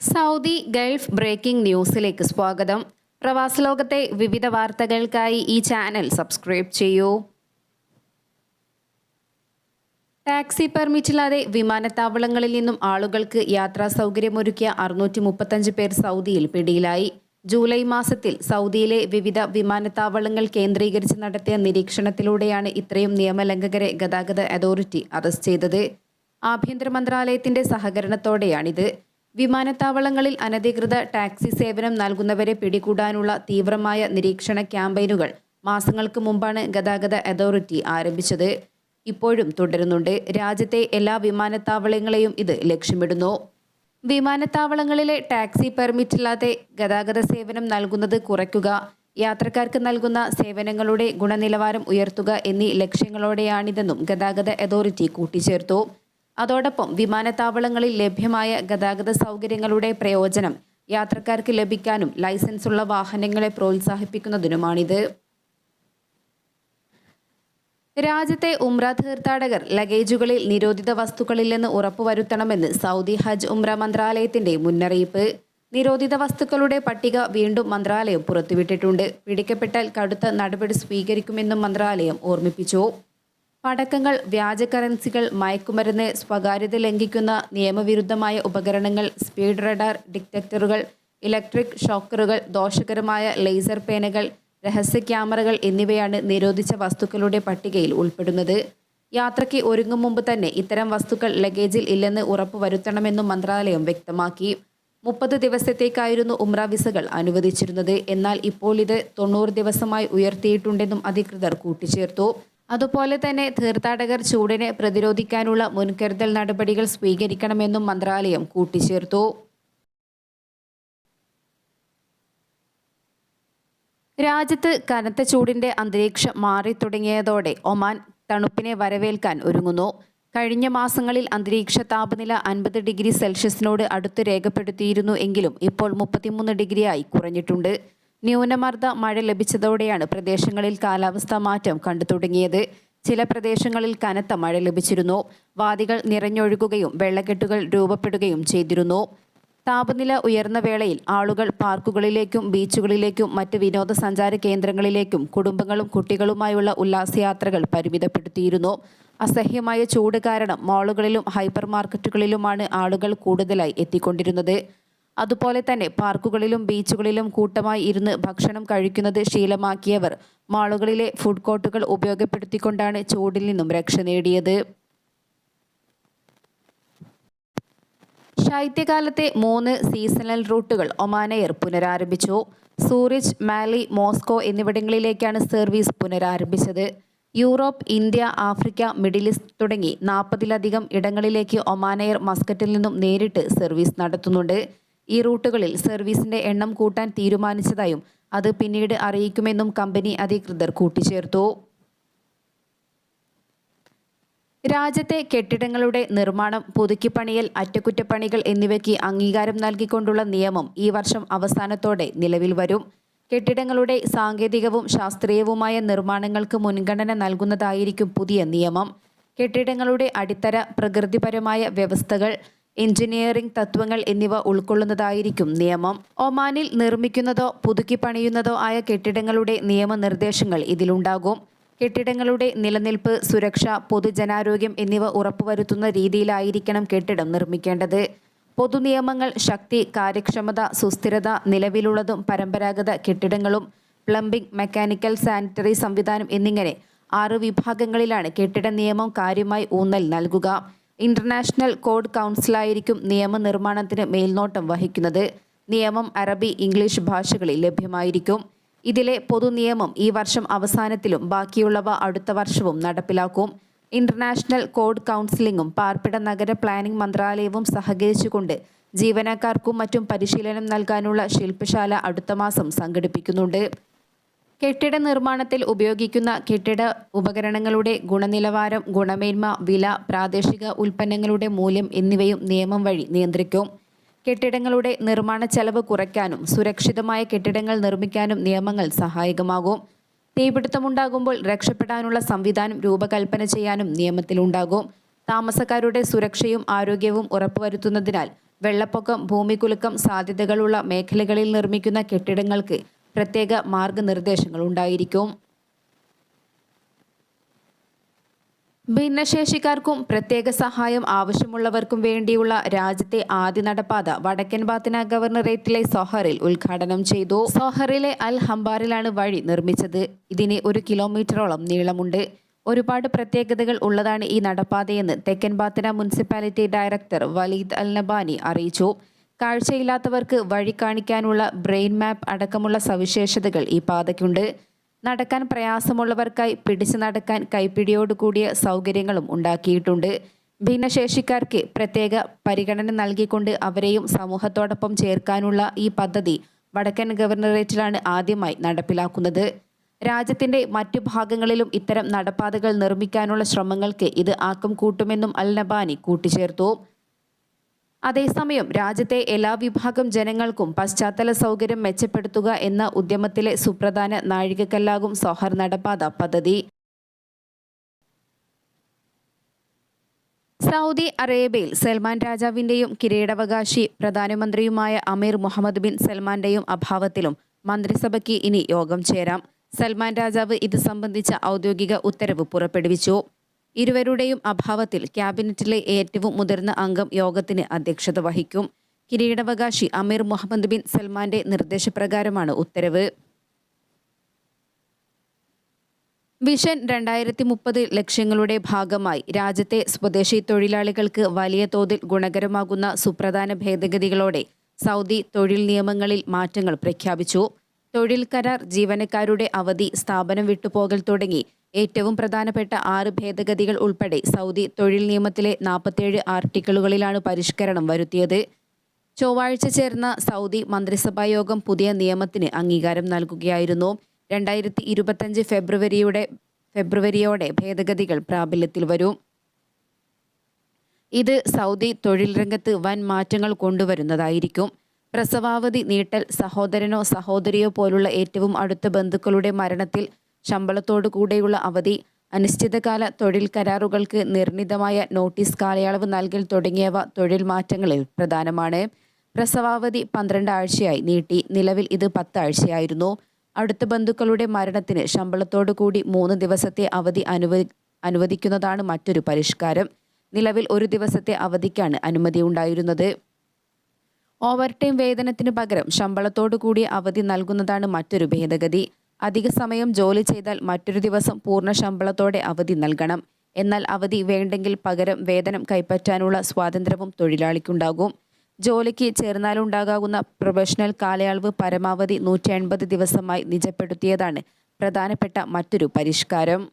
Saudi Gulf breaking ന്യൂസിലേക്ക് സ്വാഗതം. പ്രവാസലോകത്തെ വിവിധ വാർത്തകൾക്കായി ഈ ചാനൽ സബ്സ്ക്രൈബ് ചെയ്യൂ. ടാക്സി പെർമിറ്റില്ലാതെ വിമാനത്താവളങ്ങളിൽ നിന്നും ആളുകൾക്ക് യാത്രാ സൗകര്യമൊരുക്കിയ അറുന്നൂറ്റി മുപ്പത്തഞ്ച് പേർ സൗദിയിൽ പിടിയിലായി. ജൂലൈ മാസത്തിൽ സൗദിയിലെ വിവിധ വിമാനത്താവളങ്ങൾ കേന്ദ്രീകരിച്ച് നടത്തിയ നിരീക്ഷണത്തിലൂടെയാണ് ഇത്രയും നിയമലംഘകരെ ഗതാഗത അതോറിറ്റി അറസ്റ്റ് ചെയ്തത്. ആഭ്യന്തര മന്ത്രാലയത്തിന്റെ സഹകരണത്തോടെയാണിത്. വിമാനത്താവളങ്ങളിൽ അനധികൃത ടാക്സി സേവനം നൽകുന്നവരെ പിടികൂടാനുള്ള തീവ്രമായ നിരീക്ഷണ ക്യാമ്പയിനുകൾ മാസങ്ങൾക്ക് മുമ്പാണ് ഗതാഗത അതോറിറ്റി ആരംഭിച്ചത്. ഇപ്പോഴും തുടരുന്നുണ്ട്. രാജ്യത്തെ എല്ലാ വിമാനത്താവളങ്ങളെയും ഇത് ലക്ഷ്യമിടുന്നു. വിമാനത്താവളങ്ങളിലെ ടാക്സി പെർമിറ്റില്ലാതെ ഗതാഗത സേവനം നൽകുന്നത് കുറയ്ക്കുക യാത്രക്കാർക്ക് നൽകുന്ന സേവനങ്ങളുടെ ഗുണനിലവാരം ഉയർത്തുക എന്നീ ലക്ഷ്യങ്ങളോടെയാണിതെന്നും ഗതാഗത അതോറിറ്റി കൂട്ടിച്ചേർത്തു. അതോടൊപ്പം വിമാനത്താവളങ്ങളിൽ ലഭ്യമായ ഗതാഗത സൗകര്യങ്ങളുടെ പ്രയോജനം യാത്രക്കാർക്ക് ലഭിക്കാനും ലൈസൻസുള്ള വാഹനങ്ങളെ പ്രോത്സാഹിപ്പിക്കുന്നതിനുമാണിത്. രാജ്യത്തെ ഉംറ തീർത്ഥാടകർ ലഗേജുകളിൽ നിരോധിത വസ്തുക്കളില്ലെന്ന് ഉറപ്പുവരുത്തണമെന്ന് സൗദി ഹജ്ജ് ഉംറ മന്ത്രാലയത്തിന്റെ മുന്നറിയിപ്പ്. നിരോധിത വസ്തുക്കളുടെ പട്ടിക വീണ്ടും മന്ത്രാലയം പുറത്തുവിട്ടിട്ടുണ്ട്. പിടിക്കപ്പെട്ടാൽ കടുത്ത നടപടി സ്വീകരിക്കുമെന്നും മന്ത്രാലയം ഓർമ്മിപ്പിച്ചു. പടക്കങ്ങൾ വ്യാജ കറൻസികൾ മയക്കുമരുന്ന് സ്വകാര്യത ലംഘിക്കുന്ന നിയമവിരുദ്ധമായ ഉപകരണങ്ങൾ സ്പീഡ് റഡാർ ഡിറ്റക്ടറുകൾ ഇലക്ട്രിക് ഷോക്കറുകൾ ദോഷകരമായ ലേസർ പേനകൾ രഹസ്യ ക്യാമറകൾ എന്നിവയാണ് നിരോധിച്ച വസ്തുക്കളുടെ പട്ടികയിൽ ഉൾപ്പെടുന്നത്. യാത്രയ്ക്ക് ഒരുങ്ങും മുമ്പ് തന്നെ ഇത്തരം വസ്തുക്കൾ ലഗേജിൽ ഇല്ലെന്ന് ഉറപ്പുവരുത്തണമെന്നും മന്ത്രാലയം വ്യക്തമാക്കി. മുപ്പത് ദിവസത്തേക്കായിരുന്നു ഉംറ വിസകൾ അനുവദിച്ചിരുന്നത്. എന്നാൽ ഇപ്പോൾ ഇത് തൊണ്ണൂറ് ദിവസമായി ഉയർത്തിയിട്ടുണ്ടെന്നും അധികൃതർ കൂട്ടിച്ചേർത്തു. അതുപോലെ തന്നെ തീർത്ഥാടകർ ചൂടിനെ പ്രതിരോധിക്കാനുള്ള മുൻകരുതൽ നടപടികൾ സ്വീകരിക്കണമെന്നും മന്ത്രാലയം കൂട്ടിച്ചേർത്തു. രാജ്യത്ത് കനത്ത ചൂടിന്റെ അന്തരീക്ഷം മാറി തുടങ്ങിയതോടെ ഒമാൻ തണുപ്പിനെ വരവേൽക്കാൻ ഒരുങ്ങുന്നു. കഴിഞ്ഞ മാസങ്ങളിൽ അന്തരീക്ഷ താപനില അൻപത് ഡിഗ്രി സെൽഷ്യസിനോട് അടുത്ത് രേഖപ്പെടുത്തിയിരുന്നു എങ്കിലും ഇപ്പോൾ മുപ്പത്തിമൂന്ന് ഡിഗ്രിയായി കുറഞ്ഞിട്ടുണ്ട്. ന്യൂനമർദ്ദ മഴ ലഭിച്ചതോടെയാണ് പ്രദേശങ്ങളിൽ കാലാവസ്ഥാ മാറ്റം കണ്ടു തുടങ്ങിയത് ചില പ്രദേശങ്ങളിൽ കനത്ത മഴ ലഭിച്ചിരുന്നു. വാദികൾ നിറഞ്ഞൊഴുകുകയും വെള്ളക്കെട്ടുകൾ രൂപപ്പെടുകയും ചെയ്തിരുന്നു. താപനില ഉയർന്ന വേളയിൽ ആളുകൾ പാർക്കുകളിലേക്കും ബീച്ചുകളിലേക്കും മറ്റ് വിനോദസഞ്ചാര കേന്ദ്രങ്ങളിലേക്കും കുടുംബങ്ങളും കുട്ടികളുമായുള്ള ഉല്ലാസയാത്രകൾ പരിമിതപ്പെടുത്തിയിരുന്നു. അസഹ്യമായ ചൂട് കാരണം മാളുകളിലും ഹൈപ്പർ മാർക്കറ്റുകളിലുമാണ് ആളുകൾ കൂടുതലായി എത്തിക്കൊണ്ടിരുന്നത്. അതുപോലെ തന്നെ പാർക്കുകളിലും ബീച്ചുകളിലും കൂട്ടമായി ഇരുന്ന് ഭക്ഷണം കഴിക്കുന്നത് ശീലമാക്കിയവർ. മാളുകളിലെ ഫുഡ് കോർട്ടുകൾ ഉപയോഗപ്പെടുത്തിക്കൊണ്ടാണ് ചൂടിൽ നിന്നും രക്ഷ നേടിയത്. ശൈത്യകാലത്തെ മൂന്ന് സീസണൽ റൂട്ടുകൾ ഒമാനെയർ പുനരാരംഭിച്ചു. സൂറിച്ച് മാലി മോസ്കോ എന്നിവിടങ്ങളിലേക്കാണ് service പുനരാരംഭിച്ചത്. Europe India Africa Middle East തുടങ്ങി നാൽപ്പതിലധികം ഇടങ്ങളിലേക്ക് ഒമാനയർ മസ്കറ്റിൽ നിന്നും നേരിട്ട് സർവീസ് നടത്തുന്നുണ്ട്. ഈ റൂട്ടുകളിൽ സർവീസിന്റെ എണ്ണം കൂട്ടാൻ തീരുമാനിച്ചതായും അത് പിന്നീട് അറിയിക്കുമെന്നും കമ്പനി അധികൃതർ കൂട്ടിച്ചേർത്തു. രാജ്യത്തെ കെട്ടിടങ്ങളുടെ നിർമ്മാണം പുതുക്കിപ്പണിയൽ അറ്റകുറ്റപ്പണികൾ എന്നിവയ്ക്ക് അംഗീകാരം നൽകിക്കൊണ്ടുള്ള നിയമം ഈ വർഷം അവസാനത്തോടെ നിലവിൽ വരും. കെട്ടിടങ്ങളുടെ സാങ്കേതികവും ശാസ്ത്രീയവുമായ നിർമ്മാണങ്ങൾക്ക് മുൻഗണന നൽകുന്നതായിരിക്കും പുതിയ നിയമം. കെട്ടിടങ്ങളുടെ അടിത്തറ പ്രകൃതിപരമായ വ്യവസ്ഥകൾ എഞ്ചിനീയറിംഗ് തത്വങ്ങൾ എന്നിവ ഉൾക്കൊള്ളുന്നതായിരിക്കും നിയമം. ഒമാനിൽ നിർമ്മിക്കുന്നതോ പുതുക്കി പണിയുന്നതോ ആയ കെട്ടിടങ്ങളുടെ നിയമനിർദ്ദേശങ്ങൾ ഇതിലുണ്ടാകും. കെട്ടിടങ്ങളുടെ നിലനിൽപ്പ് സുരക്ഷ പൊതുജനാരോഗ്യം എന്നിവ ഉറപ്പുവരുത്തുന്ന രീതിയിലായിരിക്കണം കെട്ടിടം നിർമ്മിക്കേണ്ടത്. പൊതുനിയമങ്ങൾ ശക്തി കാര്യക്ഷമത സുസ്ഥിരത നിലവിലുള്ളതും പരമ്പരാഗത കെട്ടിടങ്ങളും പ്ലംബിംഗ് മെക്കാനിക്കൽ സാനിറ്ററി സംവിധാനം എന്നിങ്ങനെ ആറ് വിഭാഗങ്ങളിലാണ് കെട്ടിട നിയമം കാര്യമായി ഊന്നൽ നൽകുക. ഇന്റർനാഷണൽ കോഡ് കൗൺസിലായിരിക്കും നിയമനിർമ്മാണത്തിന് മേൽനോട്ടം വഹിക്കുന്നത്. നിയമം അറബി ഇംഗ്ലീഷ് ഭാഷകളിൽ ലഭ്യമായിരിക്കും. ഇതിലെ പൊതുനിയമം ഈ വർഷം അവസാനത്തിലും ബാക്കിയുള്ളവ അടുത്ത വർഷവും നടപ്പിലാക്കും. ഇന്റർനാഷണൽ കോഡ് കൗൺസിലിംഗും പാർപ്പിട നഗര പ്ലാനിംഗ് മന്ത്രാലയവും സഹകരിച്ചുകൊണ്ട് ജീവനക്കാർക്കും മറ്റും പരിശീലനം നൽകാനുള്ള ശില്പശാല അടുത്ത മാസം സംഘടിപ്പിക്കുന്നുണ്ട്. കെട്ടിട നിർമ്മാണത്തിൽ ഉപയോഗിക്കുന്ന കെട്ടിട ഉപകരണങ്ങളുടെ ഗുണനിലവാരം ഗുണമേന്മ വില പ്രാദേശിക ഉൽപ്പന്നങ്ങളുടെ മൂല്യം എന്നിവയും നിയമം വഴി നിയന്ത്രിക്കും. കെട്ടിടങ്ങളുടെ നിർമ്മാണ ചെലവ് കുറയ്ക്കാനും സുരക്ഷിതമായ കെട്ടിടങ്ങൾ നിർമ്മിക്കാനും നിയമങ്ങൾ സഹായകമാകും. തീപിടുത്തമുണ്ടാകുമ്പോൾ രക്ഷപ്പെടാനുള്ള സംവിധാനം രൂപകൽപ്പന ചെയ്യാനും നിയമത്തിലുണ്ടാകും. താമസക്കാരുടെ സുരക്ഷയും ആരോഗ്യവും ഉറപ്പുവരുത്തുന്നതിനാൽ വെള്ളപ്പൊക്കം ഭൂമികുലുക്കം സാധ്യതകളുള്ള മേഖലകളിൽ നിർമ്മിക്കുന്ന കെട്ടിടങ്ങൾക്ക് പ്രത്യേക മാർഗനിർദ്ദേശങ്ങൾ ഉണ്ടായിരിക്കും. ഭിന്നശേഷിക്കാർക്കും പ്രത്യേക സഹായം ആവശ്യമുള്ളവർക്കും വേണ്ടിയുള്ള രാജ്യത്തെ ആദ്യ നടപ്പാത വടക്കൻ ബാത്തിന ഗവർണറേറ്റിലെ സോഹറിൽ ഉദ്ഘാടനം ചെയ്തു. സോഹറിലെ അൽ ഹംബാറിലാണ് വഴി നിർമ്മിച്ചത്. ഇതിന് ഒരു കിലോമീറ്ററോളം നീളമുണ്ട്. ഒരുപാട് പ്രത്യേകതകൾ ഉള്ളതാണ് ഈ നടപ്പാതയെന്ന് തെക്കൻ Batinah municipality director Waleed Al Nabani അറിയിച്ചു. കാഴ്ചയില്ലാത്തവർക്ക് വഴി കാണിക്കാനുള്ള ബ്രെയിൻ മാപ്പ് അടക്കമുള്ള സവിശേഷതകൾ ഈ പാതയ്ക്കുണ്ട്. നടക്കാൻ പ്രയാസമുള്ളവർക്കായി പിടിച്ചു നടക്കാൻ കൈപ്പിടിയോടുകൂടിയ സൗകര്യങ്ങളും ഉണ്ടാക്കിയിട്ടുണ്ട്. ഭിന്നശേഷിക്കാർക്ക് പ്രത്യേക പരിഗണന നൽകിക്കൊണ്ട് അവരെയും സമൂഹത്തോടൊപ്പം ചേർക്കാനുള്ള ഈ പദ്ധതി വടക്കൻ ഗവർണറേറ്റിലാണ് ആദ്യമായി നടപ്പിലാക്കുന്നത്. രാജ്യത്തിന്റെ മറ്റു ഭാഗങ്ങളിലും ഇത്തരം നടപ്പാതകൾ നിർമ്മിക്കാനുള്ള ശ്രമങ്ങൾക്ക് ഇത് ആക്കം കൂട്ടുമെന്നും അൽ നബാനി കൂട്ടിച്ചേർത്തു. അതേസമയം രാജ്യത്തെ എല്ലാ വിഭാഗം ജനങ്ങൾക്കും പശ്ചാത്തല സൗകര്യം മെച്ചപ്പെടുത്തുക എന്ന ഉദ്യമത്തിലെ സുപ്രധാന നാഴികക്കല്ലാകും സോഹർ നടപ്പാത പദ്ധതി. സൗദി അറേബ്യയിൽ സൽമാൻ രാജാവിന്റെയും കിരീടാവകാശി പ്രധാനമന്ത്രിയുമായ അമീർ മുഹമ്മദ് ബിൻ സൽമാന്റെയും അഭാവത്തിലും മന്ത്രിസഭയ്ക്ക് ഇനി യോഗം ചേരാം. സൽമാൻ രാജാവ് ഇത് സംബന്ധിച്ച ഔദ്യോഗിക ഉത്തരവ് പുറപ്പെടുവിച്ചു. ഇരുവരുടെയും അഭാവത്തിൽ ക്യാബിനറ്റിലെ ഏറ്റവും മുതിർന്ന അംഗം യോഗത്തിന് അധ്യക്ഷത വഹിക്കും. കിരീടാവകാശി അമീർ മുഹമ്മദ് ബിൻ സൽമാന്റെ നിർദ്ദേശപ്രകാരമാണ് ഉത്തരവ്. വിഷൻ രണ്ടായിരത്തി മുപ്പത് ലക്ഷ്യങ്ങളുടെ ഭാഗമായി രാജ്യത്തെ സ്വദേശി തൊഴിലാളികൾക്ക് വലിയ തോതിൽ ഗുണകരമാകുന്ന സുപ്രധാന ഭേദഗതികളോടെ സൗദി തൊഴിൽ നിയമങ്ങളിൽ മാറ്റങ്ങൾ പ്രഖ്യാപിച്ചു. തൊഴിൽ കരാർ ജീവനക്കാരുടെ അവധി സ്ഥാപനം വിട്ടുപോകൽ തുടങ്ങി. ഏറ്റവും പ്രധാനപ്പെട്ട ആറ് ഭേദഗതികൾ ഉൾപ്പെടെ സൗദി തൊഴിൽ നിയമത്തിലെ നാൽപ്പത്തേഴ് ആർട്ടിക്കിളുകളിലാണ് പരിഷ്കരണം വരുത്തിയത്. ചൊവ്വാഴ്ച ചേർന്ന സൗദി മന്ത്രിസഭാ യോഗം പുതിയ നിയമത്തിന് അംഗീകാരം നൽകുകയായിരുന്നു. രണ്ടായിരത്തി ഇരുപത്തഞ്ച് ഫെബ്രുവരിയുടെ ഫെബ്രുവരിയോടെ ഭേദഗതികൾ പ്രാബല്യത്തിൽ വരും. ഇത് സൗദി തൊഴിൽ രംഗത്ത് വൻ മാറ്റങ്ങൾ കൊണ്ടുവരുന്നതായിരിക്കും. പ്രസവാവധി നീട്ടൽ സഹോദരനോ സഹോദരിയോ പോലുള്ള ഏറ്റവും അടുത്ത ബന്ധുക്കളുടെ മരണത്തിൽ ശമ്പളത്തോടു കൂടെയുള്ള അവധി അനിശ്ചിതകാല തൊഴിൽ കരാറുകൾക്ക് നിർണിതമായ നോട്ടീസ് കാലയളവ് നൽകൽ തുടങ്ങിയവ തൊഴിൽ മാറ്റങ്ങളിൽ പ്രധാനമാണ്. പ്രസവാവധി പന്ത്രണ്ട് ആഴ്ചയായി നീട്ടി. നിലവിൽ ഇത് പത്താഴ്ചയായിരുന്നു. അടുത്ത ബന്ധുക്കളുടെ മരണത്തിന് ശമ്പളത്തോടു കൂടി മൂന്ന് ദിവസത്തെ അവധി അനുവദി അനുവദിക്കുന്നതാണ് മറ്റൊരു പരിഷ്കാരം. നിലവിൽ ഒരു ദിവസത്തെ അവധിക്കാണ് അനുമതി ഉണ്ടായിരുന്നത്. ഓവർ ടൈം വേതനത്തിന് പകരം ശമ്പളത്തോടു കൂടി അവധി നൽകുന്നതാണ് മറ്റൊരു ഭേദഗതി. അധിക സമയം ജോലി ചെയ്താൽ മറ്റൊരു ദിവസം പൂർണ ശമ്പളത്തോടെ അവധി നൽകണം. എന്നാൽ അവധി വേണ്ടെങ്കിൽ പകരം വേതനം കൈപ്പറ്റാനുള്ള സ്വാതന്ത്ര്യവും തൊഴിലാളിക്കുണ്ടാകും. ജോലിക്ക് ചേർന്നാലുണ്ടാകാവുന്ന പ്രൊഫഷണൽ കാലയളവ് പരമാവധി നൂറ്റി ദിവസമായി നിജപ്പെടുത്തിയതാണ് പ്രധാനപ്പെട്ട മറ്റൊരു പരിഷ്കാരം.